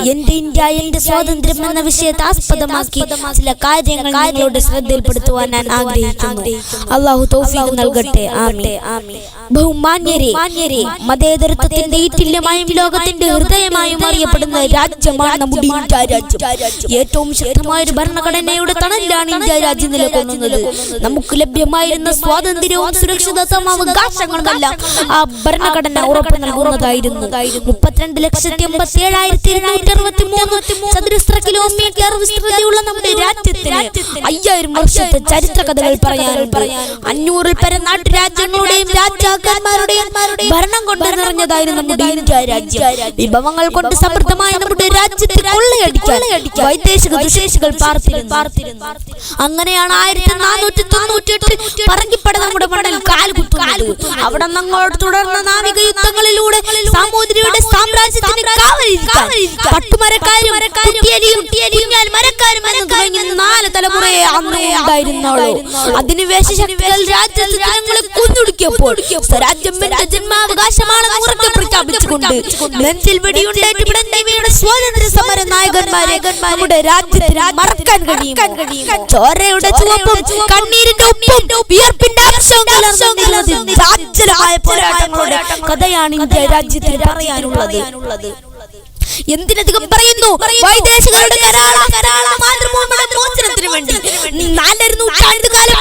എന്റെ ഇന്ത്യ എന്റെ സ്വാതന്ത്ര്യം എന്ന വിഷയത്തെ ആസ്പദമാക്കി ചില കാര്യങ്ങൾ നിങ്ങളുടെ ശ്രദ്ധയിൽപ്പെടുത്തുവാൻ ഞാൻ ആഗ്രഹിക്കുന്നു. അള്ളാഹു തൗഫീഖ് നൽകട്ടെ. ആമീൻ. ബഹുമാന്യരെ മതേതരത്വത്തിന്റെ ഈറ്റില്യമായും ലോകത്തിന്റെ ഹൃദയമായും അറിയപ്പെടുന്ന രാജ്യമാണ് നമ്മുടെ ഇന്ത്യ രാജ്യം. ഏറ്റവും ശക്തമായ ഒരു ഭരണഘടനയുടെ തണലിലാണ് ഇന്ത്യ രാജ്യം നിലകൊള്ളുന്നത്. നമുക്ക് ലഭ്യമായിരുന്ന സ്വാതന്ത്ര്യവും സുരക്ഷിതത്വം അവകാശങ്ങളുമെല്ലാം ആ ഭരണഘടന ഉറപ്പു നൽകുന്നതായിരുന്നു. മുപ്പത്തിരണ്ട് ലക്ഷത്തി എൺപത്തി ഏഴായിരത്തി ഇരുന്നൂറ്റി അറുപത്തി മൂന്ന് ചതുരശ്ര കിലോമീറ്റർ വിസ്തൃതിയുള്ള നമ്മുടെ വർഷത്തെ രാജാക്കന്മാരുടെയും ഭരണം കൊണ്ട് നിറഞ്ഞതായിരുന്നു നമ്മുടെ ഇന്ത്യ രാജ്യം. വിഭവങ്ങൾ കൊണ്ട് സമൃദ്ധമായ നമ്മുടെ രാജ്യത്തെ കൊള്ളയടിക്കാൻ വൈദേശിക ദുശേഷികൾ പാർത്തിരുന്നു. അങ്ങനെയാണ് ആയിരത്തി നാനൂറ്റി തൊണ്ണൂറ്റി എട്ടിൽ പറങ്കിപ്പട നമ്മുടെ മണ്ണിൽ കാലുകുത്തുന്നത് അവിടെ അങ്ങോട്ട് തുടർന്ന നാവിക യുദ്ധങ്ങളിലൂടെ സാമൂതിരിയുടെ സാമ്രാജ്യത്തിന് കാവലിരിക്കാൻ പട്ടുമരക്കാരും മരക്കാരും എന്ന് തുടങ്ങി നാല് തലമുറയെ അന്ന് ഉണ്ടായിരുന്നുള്ളൂ അധിനിവേശ ശക്തികൾ രാജ്യത്ത് ജനങ്ങളെ കൊന്നൊടുക്കിയപ്പോൾ സ്വരാജ്യം എന്റെ ജന്മാവകാശമാണെന്ന് ഉറക്കെ പ്രഖ്യാപിച്ചുകൊണ്ട് നെഞ്ചിൽ വെടിയുണ്ടായിട്ട് സ്വാതന്ത്ര്യ സമര നായകന്മാരെ നമ്മുടെ മറക്കാൻ കഴിയും ചോരയുടെ ചുവപ്പും കണ്ണീരിന്റെ ഉപ്പും വിയർപ്പിന്റെ പോരാട്ടങ്ങളുടെ കഥയാണ് ഇന്ത്യ രാജ്യത്തിന് പറയാനുള്ളത്. എന്തിനധികം പറയുന്നു? വൈദേശികളുടെ മാതൃഭൂമിയുടെ മോചനത്തിന് വേണ്ടി. നാലര നൂറ്റാണ്ട് കാലം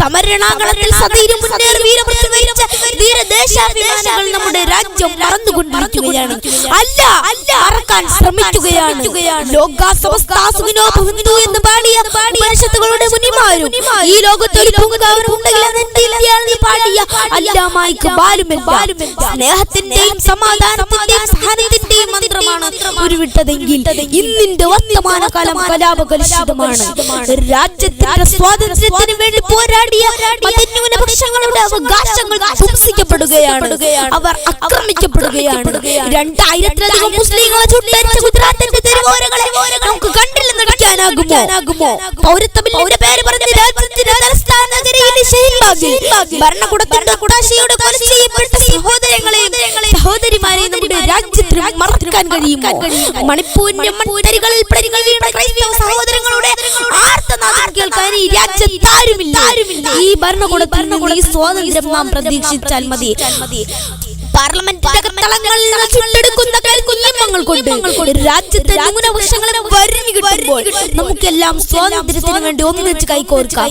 സമരണാകളത്തിൽ സതീരം മുന്നേറി വീരമൃത്യു വരിച്ച ധീരദേശാഭിമാനികൾ നമ്മുടെ രാജ്യം മറന്നുകൊണ്ടിരിക്കുകയാണ് അല്ല അല്ല മറക്കാൻ ശ്രമിക്കുകയാണ്. എന്ന് പാടിയ ഉപനിഷത്തുകളുടെ മുനിമാരും ഈ ലോകത്ത് ഒരു പാടിയ അല്ലാമായിക്ക് സ്നേഹത്തിന്റെയും സമാധാനത്തിന്റെയും ഉരുവിട്ടതെങ്കിൽ ഇന്നിന്റെ വർത്തമാനകാലം കലാപകലുഷിതമാണ് രാജ്യത്തിന്റെ സ്വാതന്ത്ര്യത്തിന് വേണ്ടി പോരാടിയ ന്യൂനപക്ഷങ്ങളുടെ അവകാശങ്ങൾ ഹിംസിക്കപ്പെടുകയാണ് അവർ ആക്രമിക്കപ്പെടുകയാണ്. രണ്ടായിരത്തിലധികം മുസ്ലിങ്ങളെ ചുട്ടരിച്ച ഗുജറാത്തിന്റെ തെരുവോരങ്ങളെ നമുക്ക് കണ്ടില്ലെന്ന് നടിക്കാനാകുമോ പൗരത്വ ബില്ലിന്റെ പേര് പറഞ്ഞ് രാജ്യത്തിന്റെ തലസ്ഥാന നഗരിയിലെ ഭരണകൂടത്തിന്റെ കുടാശിയുടെ കൊല ചെയ്യപ്പെട്ട സഹോദരിമാരെയും നമ്മുടെ രാജ്യത്തിന് മറക്കാൻ കഴിയുമോ? മണിപ്പൂരിന്റെ മൺതരികളിൽ ക്രൈസ്തവ സഹോദരങ്ങളുടെ ആർത്തനാദം കേൾക്കാൻ ഈ ഈ ഭരണകൂടത്തിൽ നിന്ന് ഈ സ്വാതന്ത്ര്യം നാം പ്രതീക്ഷിച്ചാൽ മതി. പാർലമെന്റ് അകത്തളങ്ങളിൽ നിന്ന് ചുട്ടെടുക്കുന്ന കൽക്കുഞ്ഞിമങ്ങൾ കൊണ്ട് രാജ്യത്തെ ന്യൂനപക്ഷങ്ങളെ വരിഞ്ഞു കിട്ടുമ്പോൾ നമുക്കെല്ലാം സ്വാതന്ത്ര്യത്തിന് വേണ്ടി ഒന്നിച്ച് കൈകോർക്കാം.